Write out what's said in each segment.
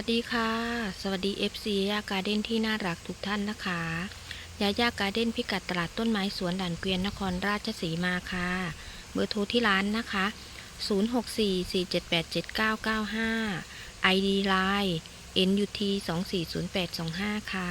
วัสดีค่ะ สวัสดี FC ยาการ์เด้นที่น่ารักทุกท่านนะคะยายาการ์เด้นพิกัดตลาดต้นไม้สวนด่านเกวียนนครราชสีมาค่ะ เบอร์โทรที่ร้านนะคะ 0644787995 ID Line NUT 240825 ค่ะ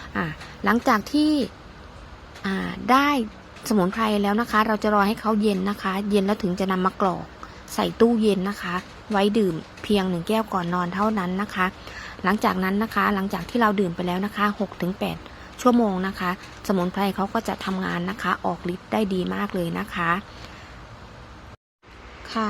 หลังจากที่ได้สมุนไพรแล้วนะคะ เราจะรอให้เขาเย็นนะคะ เย็นแล้วถึงจะนำมากรอกใส่ตู้เย็นนะคะ ไว้ดื่มเพียงหนึ่งแก้วก่อนนอนเท่านั้นนะคะ หลังจากนั้นนะคะ หลังจากที่เราดื่มไปแล้วนะคะ6-8ชั่วโมงนะคะ สมุนไพรเขาก็จะทำงานนะคะ ออกฤทธิ์ได้ดีมากเลยนะคะ ค่ะ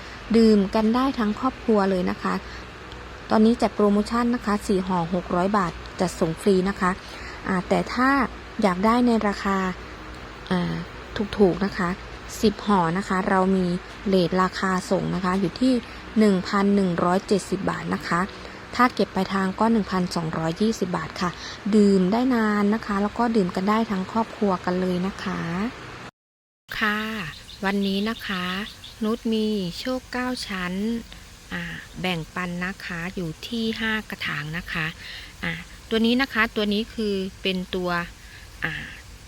ดื่มกันได้ทั้งครอบครัวเลยนะคะ ตอนนี้จัดโปรโมชั่นนะคะ4ห่อ600 บาทจัดส่งฟรีนะคะอ่าแต่ถ้าอยากได้ในราคาถูกๆนะคะ 10ห่อนะคะ เรามีเลทราคาส่งนะคะ อยู่ที่ 1,170 บาทนะคะ ถ้าเก็บไปลายทางก็ 1,220 บาทค่ะ ดื่มได้นานนะคะ แล้วก็ดื่มกันได้ทั้งครอบครัวกันเลยนะคะ ค่ะ วันนี้นะคะ นุชมีโชค9ชั้น แบ่งปันนะคะอยู่ที่ 5 กระถางนะคะอ่าตัวนี้นะคะตัวนี้คือเป็นตัว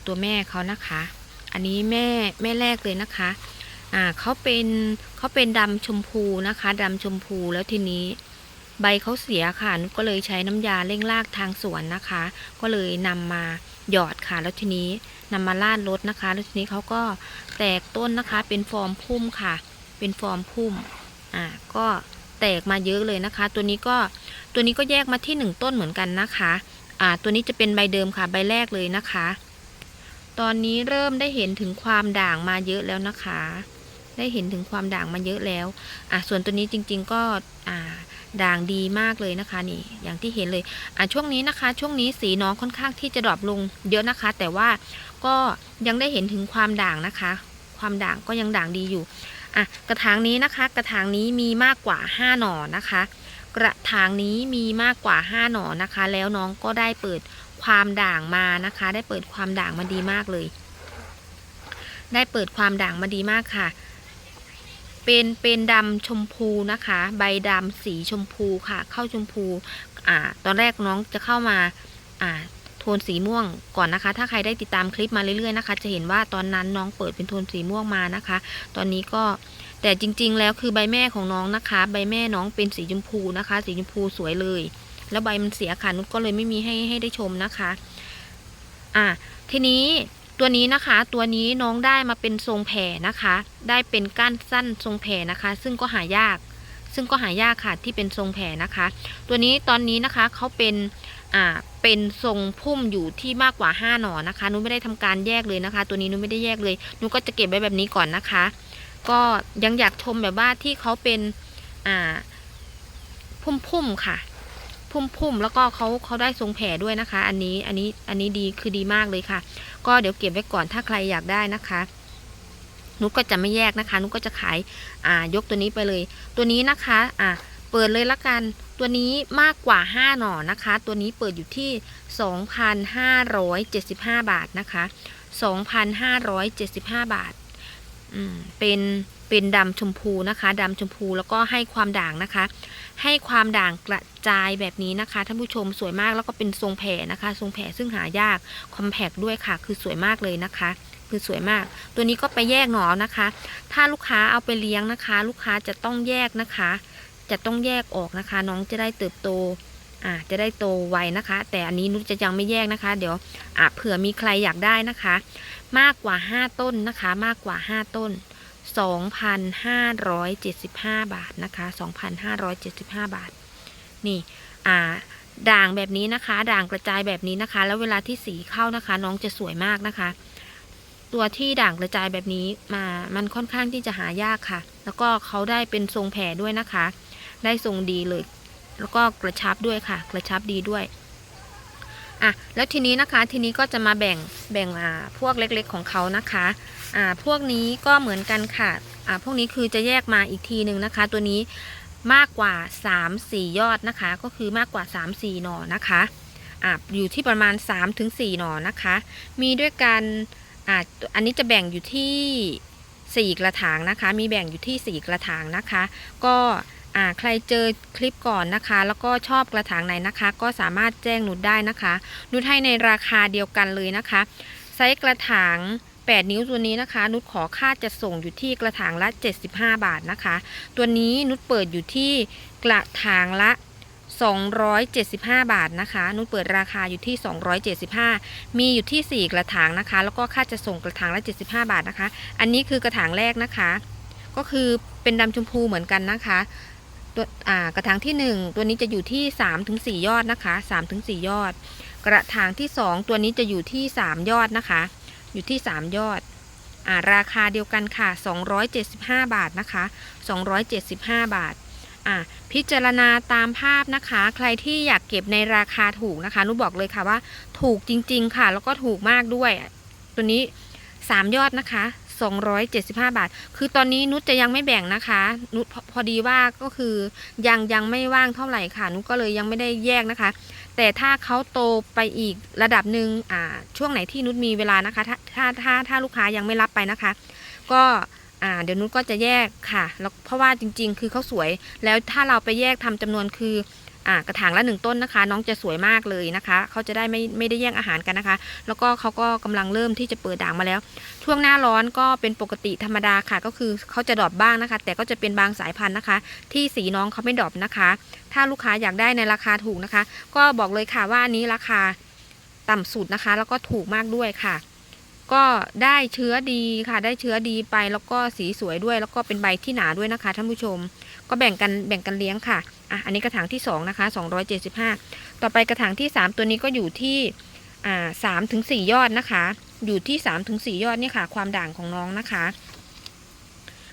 ตัวแม่เขานะคะ อันนี้แม่แม่แรกเลยนะคะอ่าเขาเป็นเขาเป็นดำชมพูนะคะดำชมพูแล้วทีนี้ใบเขาเสียค่ะนุชก็เลยใช้น้ำยาเร่งรากทางสวนนะคะ ก็เลยนำมาหยอดค่ะแล้วทีนี้ นำมาลาดรถนะคะ แล้วทีนี้เขาก็แตกต้นนะคะเป็นฟอร์มพุ่มค่ะ เป็นฟอร์มพุ่มอ่าก็แตกมาเยอะเลยนะคะ ตัวนี้ก็ตัวนี้ก็แยกมาที่หนึ่งต้นเหมือนกันนะคะอ่าตัวนี้จะเป็นใบเดิมค่ะใบแรกเลยนะคะ ตอนนี้เริ่มได้เห็นถึงความด่างมาเยอะแล้วนะคะ ได้เห็นถึงความด่างมาเยอะแล้วอะส่วนตัวนี้จริง ๆ ก็อ่า ด่างดีมากเลยนะคะนี่อย่างที่เห็นเลยอะช่วงนี้นะคะ ช่วงนี้สีน้องค่อนข้างที่จะดรอปลงเยอะนะคะ แต่ว่าก็ยังได้เห็นถึงความด่างนะคะ ความด่างก็ยังด่างดีอยู่อะกระถางนี้นะคะ กระถางนี้มีมากกว่า 5 หน่อนะคะ กระถางนี้มีมากกว่า 5 หน่อนะคะ แล้วน้องก็ได้เปิดความด่างมานะคะ ได้เปิดความด่างมาดีมากเลย ได้เปิดความด่างมาดีมากค่ะ เป็นเป็นดำชมพูนะคะ ใบดำสีชมพูค่ะ เข้าชมพูอ่าตอนแรกน้องจะเข้ามาอ่าโทนสีม่วงก่อนนะคะ ถ้าใครได้ติดตามคลิปมาเรื่อยๆนะคะ จะเห็นว่าตอนนั้นน้องเปิดเป็นโทนสีม่วงมานะคะ ตอนนี้ก็แต่จริง ๆ แล้วคือใบแม่ของน้องนะคะ ใบแม่น้องเป็นสีชมพูนะคะ สีชมพูสวยเลย แล้วใบมันเสียค่ะนุชก็เลยไม่มีให้ให้ได้ชมนะคะ อะทีนี้ ตัวนี้นะคะตัวนี้น้องได้มาเป็นทรงแผ่นะคะ ได้เป็นก้านสั้นทรงแผ่นะคะ ซึ่งก็หายาก ซึ่งก็หายากค่ะที่เป็นทรงแผ่นะคะ ตัวนี้ตอนนี้นะคะเขาเป็นอ่าเป็นทรงพุ่มอยู่ที่มากกว่า 5 หน่อนะคะนุ้ไม่ได้ทำการแยกเลยนะคะ ตัวนี้นุ้ไม่ได้แยกเลยนุ้ก็จะเก็บไว้แบบนี้ก่อนนะคะ ก็ยังอยากชมแบบว่าที่เขาเป็นอ่าพุ่มๆค่ะ พุ่มๆ แล้วก็เขาเขาได้ทรงแผ่ด้วยนะคะ อันนี้อันนี้อันนี้ดีคือดีมากเลยค่ะ ก็เดี๋ยวเก็บไว้ก่อนถ้าใครอยากได้นะคะนุกก็จะไม่แยกนะคะนุกก็จะขายอ่ายกตัวนี้ไปเลย ตัวนี้นะคะอ่าเปิดเลยละกัน ตัวนี้มากกว่า 5 หน่อนะคะ ตัวนี้เปิดอยู่ที่ 2,575 บาทนะคะ 2,575 บาทอืม เป็นเป็นดำชมพูนะคะดำชมพูแล้วก็ให้ความด่างนะคะ ให้ความด่างกระจายแบบนี้นะคะท่านผู้ชมสวยมากแล้วก็เป็นทรงแผ่นะคะ ทรงแผ่ซึ่งหายากคอมแพกด้วยค่ะ คือสวยมากเลยนะคะ คือสวยมาก ตัวนี้ก็ไปแยกหนอนะคะ ถ้าลูกค้าเอาไปเลี้ยงนะคะ ลูกค้าจะต้องแยกนะคะ จะต้องแยกออกนะคะ น้องจะได้เติบโตอ่าจะได้โตไวนะคะ แต่อันนี้นุชจะยังไม่แยกนะคะ เดี๋ยวอ่าเผื่อมีใครอยากได้นะคะ มากกว่า 5 ต้นนะคะมากกว่า 5 ต้น 2,575 บาทนะคะ2,575 บาท นี่อ่าด่างแบบนี้นะคะ ด่างกระจายแบบนี้นะคะ แล้วเวลาที่สีเข้านะคะ น้องจะสวยมากนะคะ ตัวที่ด่างกระจายแบบนี้มามันค่อนข้างที่จะหายากค่ะ แล้วก็เขาได้เป็นทรงแผ่ด้วยนะคะ ได้ทรงดีเลย แล้วก็กระชับด้วยค่ะ กระชับดีด้วย อะแล้วทีนี้นะคะทีนี้ก็จะมาแบ่งแบ่งอ่าพวกเล็กๆของเขานะคะอ่าพวกนี้ก็เหมือนกันค่ะอ่าพวกนี้คือจะแยกมาอีกทีหนึ่งนะคะ ตัวนี้มากกว่า 3-4 ยอดนะคะ ก็คือมากกว่า 3-4 หน่อนะคะอ่าอยู่ที่ประมาณ 3-4หน่อนะคะ มีด้วยกันอ่าอันนี้จะแบ่งอยู่ที่ 4 กระถางนะคะ มีแบ่งอยู่ที่ 4 กระถางนะคะ ก็ อ่าใครเจอคลิปก่อนนะคะ แล้วก็ชอบกระถางไหนนะคะ ก็สามารถแจ้งนุชได้นะคะนุชให้ในราคาเดียวกันเลยนะคะไซส์กระถาง 8 นิ้วตัวนี้นะคะ นุชขอค่าจะส่งอยู่ที่กระถางละ 75 บาทนะคะ ตัวนี้นุชเปิดอยู่ที่กระถางละ 275 บาทนะคะ นุชเปิดราคาอยู่ที่ 275 มีอยู่ที่ 4 กระถางนะคะ แล้วก็ค่าจะส่งกระถางละ 75 บาทนะคะ อันนี้คือกระถางแรกนะคะ ก็คือเป็นดำชมพูเหมือนกันนะคะ ตัวกระถางที่ 1 ตัวนี้จะอยู่ที่3-4ยอดนะคะ3-4ยอด กระถางที่ 2 ตัวนี้จะอยู่ที่ 3 ยอดนะคะ อยู่ที่ 3 ยอดอาราคาเดียวกันค่ะ 275 บาทนะคะ 275 บาทอ่าพิจารณาตามภาพนะคะ ใครที่อยากเก็บในราคาถูกนะคะนุบอกเลยค่ะว่า ถูกจริง ๆ ค่ะ แล้วก็ถูกมากด้วย ตัวนี้ 3 ยอดนะคะ 275 บาท คือตอนนี้นุชจะยังไม่แบ่งนะคะ นุชพอพอดีว่าก็คือยังยังไม่ว่างเท่าไหร่ค่ะ นุชก็เลยยังไม่ได้แยกนะคะ แต่ถ้าเขาโตไปอีกระดับหนึ่งอ่าช่วงไหนที่นุชมีเวลานะคะ ถ้าถ้าถ้าถ้าลูกค้ายังไม่รับไปนะคะ ก็อ่าเดี๋ยวนุชก็จะแยกค่ะแล้วเพราะว่าจริง ๆ คือเขาสวย แล้วถ้าเราไปแยกทำจำนวนคือ อ่ากระถางละหนึ่งต้นนะคะ น้องจะสวยมากเลยนะคะเขาจะได้ไม่ไม่ได้แย่งอาหารกันนะคะ แล้วก็เขาก็กำลังเริ่มที่จะเปิดด่างมาแล้ว ช่วงหน้าร้อนก็เป็นปกติธรรมดาค่ะ ก็คือเขาจะดรอปบ้างนะคะ แต่ก็จะเป็นบางสายพันธุ์นะคะ ที่สีน้องเขาไม่ดรอปนะคะ ถ้าลูกค้าอยากได้ในราคาถูกนะคะ ก็บอกเลยค่ะว่าอันนี้ราคาต่ำสุดนะคะ แล้วก็ถูกมากด้วยค่ะ ก็ได้เชื้อดีค่ะ ได้เชื้อดีไปแล้วก็สีสวยด้วย แล้วก็เป็นใบที่หนาด้วยนะคะท่านผู้ชม ก็แบ่งกันแบ่งกันเลี้ยงค่ะ อะอันนี้กระถางที่สองนะคะ275 ต่อไปกระถางที่ 3 ตัวนี้ก็อยู่ที่อ่าสามถึงสี่ยอดนะคะ อยู่ที่3ถึงสี่ยอดนี่ค่ะ ความด่างของน้องนะคะ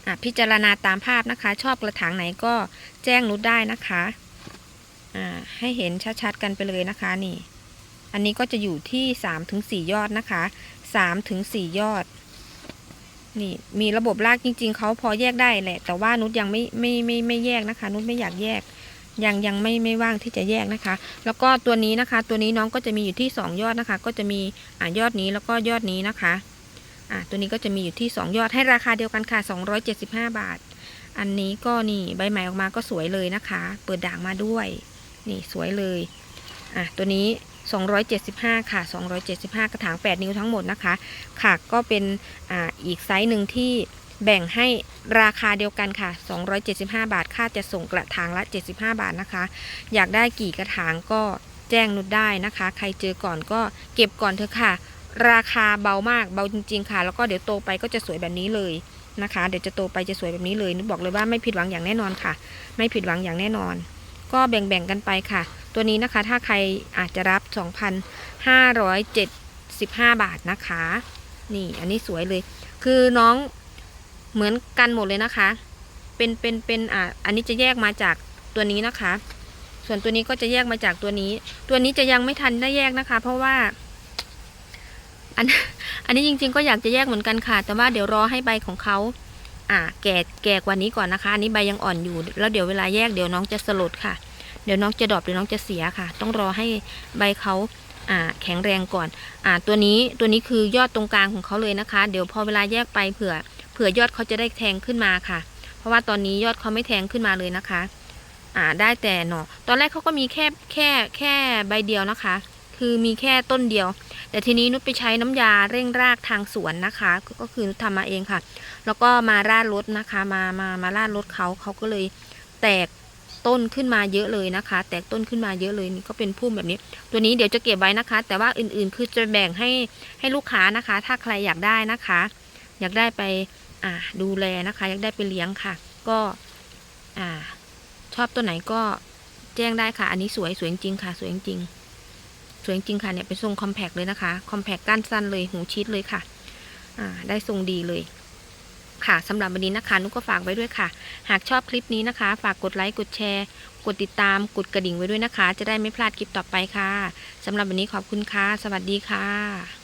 อะพิจารณาตามภาพนะคะ ชอบกระถางไหนก็แจ้งนุชได้นะคะอ่าให้เห็นชัดๆกันไปเลยนะคะนี่ อันนี้ก็จะอยู่ที่3ถึง4ยอดนะคะ3ถึง4ยอดนี่มีระบบรากจริง ๆเขาพอแยกได้แหละ แต่ว่านุชยังไม่ไม่ไม่ไม่แยกนะคะ นุชไม่อยากแยก ยังยังไม่ไม่ว่างที่จะแยกนะคะ แล้วก็ตัวนี้นะคะ ตัวนี้น้องก็จะมีอยู่ที่ 2 ยอดนะคะ ก็จะมีอ่ายอดนี้แล้วก็ยอดนี้นะคะอ่าตัวนี้ก็จะมีอยู่ที่ 2 ยอดให้ราคาเดียวกันค่ะ 275 บาท อันนี้ก็นี่ใบใหม่ออกมาก็สวยเลยนะคะ เปิดด่างมาด้วย นี่สวยเลยอะตัวนี้ 275 ค่ะ 275 กระถาง 8 นิ้วทั้งหมดนะคะค่ะก็เป็นอ่าอีกไซส์หนึ่งที่ แบ่งให้ราคาเดียวกันค่ะ 275 บาท ค่าจะส่งกระถางละ 75 บาทนะคะ อยากได้กี่กระถางก็แจ้งนุดได้นะคะ ใครเจอก่อนก็เก็บก่อนเถอะค่ะ ราคาเบามาก เบาจริง ๆ ค่ะ แล้วก็เดี๋ยวโตไปก็จะสวยแบบนี้เลยนะคะ เดี๋ยวจะโตไปจะสวยแบบนี้เลยนุชบอกเลยว่าไม่ผิดหวังอย่างแน่นอนค่ะ ไม่ผิดหวังอย่างแน่นอน ก็แบ่งๆกันไปค่ะ ตัวนี้นะคะ ถ้าใครอาจจะรับ 2,575 บาทนะคะ นี่ อันนี้สวยเลย คือน้อง เหมือนกันหมดเลยนะคะ เป็นเป็นเป็นอ่าอันนี้จะแยกมาจากตัวนี้นะคะ ส่วนตัวนี้ก็จะแยกมาจากตัวนี้ ตัวนี้จะยังไม่ทันได้แยกนะคะ เพราะว่า อันอันนี้จริง ๆ ก็อยากจะแยกเหมือนกันค่ะ แต่ว่าเดี๋ยวรอให้ใบของเขาอ่าแก่แก่กว่านี้ก่อนนะคะอันนี้ใบยังอ่อนอยู่ แล้วเดี๋ยวเวลาแยกเดี๋ยวน้องจะสลดค่ะ เดี๋ยวน้องจะดรอปเดี๋ยวน้องจะเสียค่ะ ต้องรอให้ใบเขาอ่าแข็งแรงก่อนอ่าตัวนี้ตัวนี้คือยอดตรงกลางของเขาเลยนะคะ เดี๋ยวพอเวลาแยกไปเผื่อ ผื่อยอดเขาจะได้แทงขึ้นมาค่ะ เพราะว่าตอนนี้ยอดเขาไม่แทงขึ้นมาเลยนะคะ อ่าได้แต่หนอตอนแรกเขาก็มีแค่แค่แค่ใบเดียวนะคะ คือมีแค่ต้นเดียว แต่ทีนี้นุชไปใช้น้ำยาเร่งรากทางสวนนะคะ ก็คือนุชทำมาเองค่ะ แล้วก็มาราดรถนะคะ มามามาราดรถเขาเขาก็เลยแตกต้นขึ้นมาเยอะเลยนะคะ แตกต้นขึ้นมาเยอะเลยนี่ก็เป็นพุ่มแบบนี้ ตัวนี้เดี๋ยวจะเก็บไว้นะคะ แต่ว่าอื่นๆ คือจะแบ่งให้ให้ลูกค้านะคะ ถ้าใครอยากได้นะคะ อยากได้ไป อ่าดูแลนะคะ อยากได้ไปเลี้ยงค่ะ ก็อ่า ชอบตัวไหนก็แจ้งได้ค่ะ อันนี้สวยสวยจริงค่ะ สวยจริงสวยจริงค่ะเนี่ยเป็นทรงคอมแพกเลยนะคะคอมแพกก้านสั้นเลยหูชิดเลยค่ะ อ่า ได้ทรงดีเลยค่ะสำหรับวันนี้นะคะ นุกก็ฝากไว้ด้วยค่ะ หากชอบคลิปนี้นะคะ ฝากกดไลค์ กดแชร์ กดติดตาม กดกระดิ่งไว้ด้วยนะคะ จะได้ไม่พลาดคลิปต่อไปค่ะสำหรับวันนี้ขอบคุณค่ะ สวัสดีค่ะ